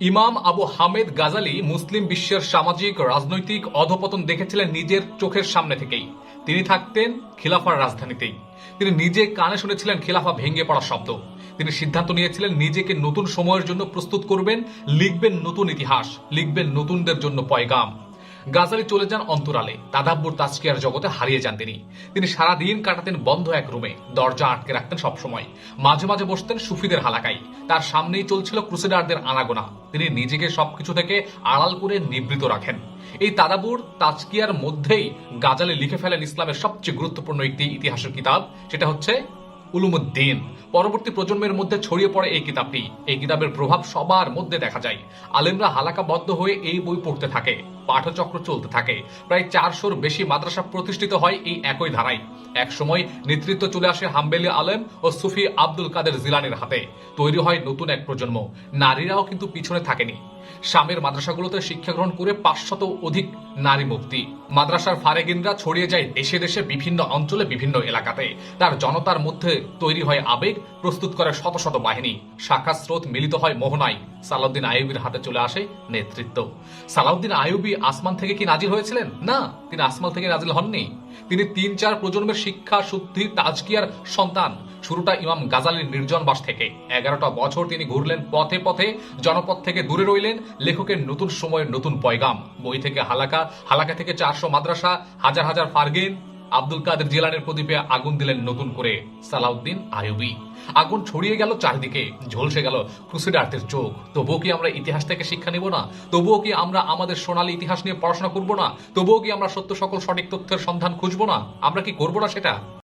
ইমাম আবু হামেদ গাজালি মুসলিম বিশ্বের সামাজিক, রাজনৈতিক অধপতন দেখেছিলেন নিজের চোখের সামনে থেকেই। তিনি থাকতেন খিলাফার রাজধানীতেই। তিনি নিজে কানে শুনেছিলেন খিলাফা ভেঙে পড়া শব্দ। তিনি সিদ্ধান্ত নিয়েছিলেন নিজেকে নতুন সময়ের জন্য প্রস্তুত করবেন, লিখবেন নতুন ইতিহাস, লিখবেন নতুনদের জন্য পয়গাম। গাজালি চলে যান অন্তরালে। তাদাব্বুর তাজকিয়ার জগতে হারিয়ে যান তিনি। তিনি সারা দিন কাটাতেন বন্ধ এক রুমে। দরজা আটকে রাখতেন সবসময়। মাঝে মাঝে বসতেন সুফিদের হালাকাই তার সামনেই চলছিল ক্রুসেডারদের আনাগোনা। তিনি নিজেকে সবকিছু থেকে আড়াল করে নিবৃত রাখেন। এই তাদাবুর তাজকিয়ার মধ্যেই গাজালি লিখে ফেলেন ইসলামের সবচেয়ে গুরুত্বপূর্ণ একটি ইতিহাসের কিতাব, সেটা হচ্ছে উলুমুদ্দিন। পরবর্তী প্রজন্মের মধ্যে ছড়িয়ে পড়ে এই কিতাবটি। এই কিতাবের প্রভাব সবার মধ্যে দেখা যায়। আলেমরা হালাকাবদ্ধ হয়ে এই বই পড়তে থাকে, পাঠচক্র চলতে থাকে। প্রায় চারশোর বেশি মাদ্রাসা প্রতিষ্ঠিত হয় এই একই ধারায়। এক সময় নেতৃত্ব চলে আসে হাম্বেলি আলেম ও সুফি আব্দুল কাদের জিলানের হাতে। তৈরি হয় নতুন এক প্রজন্ম। নারীরাও কিন্তু পিছনে থাকেনি। স্বামীর মাদ্রাসাগুলোতে শিক্ষা গ্রহণ করে পাঁচশত অধিক নারী মুক্তি। মাদ্রাসার ফারেগিনরা ছড়িয়ে যায় দেশে দেশে বিভিন্ন অঞ্চলে বিভিন্ন এলাকাতে। তার জনতার মধ্যে তৈরি হয় আবেগ, প্রস্তুত করে শত শত বাহিনী। শাখা স্রোত মিলিত হয় মোহনায়। সালাউদ্দিন আইয়ুবির হাতে চলে আসে নেতৃত্ব। সালাউদ্দিন আইয়ুবি আসমান থেকে কি নাজিল হয়েছিলেন? না, তিনি আসমান থেকে নাজিল হননি। তিনি তিন চার প্রজন্মের শিক্ষা, শুদ্ধি, তাজকিয়ার সন্তান। শুরুটা ইমাম গাজালির নির্জন বাস থেকে। এগারোটা বছর তিনি ঘুরলেন পথে পথে জনপথ থেকে দূরে রইলেন লেখকের নতুন সময়ের নতুন পয়গাম। বই থেকে হালাকা হালাকা থেকে চারশো মাদ্রাসা, হাজার হাজার ফারগিন আব্দুল কাদের জিলানের প্রদীপে আগুন দিলেন নতুন করে সালাউদ্দিন আয়ুবি আগুন ছড়িয়ে গেল চারিদিকে, ঝলসে গেল ক্রুসেডারদের চোখ। তবুও কি আমরা ইতিহাস থেকে শিক্ষা নেব না? তবুও কি আমরা আমাদের সোনালী ইতিহাস নিয়ে পড়াশোনা করব না? তবুও কি আমরা সত্য সকল সঠিক তথ্যের সন্ধান খুঁজবো না? আমরা কি করব না সেটা?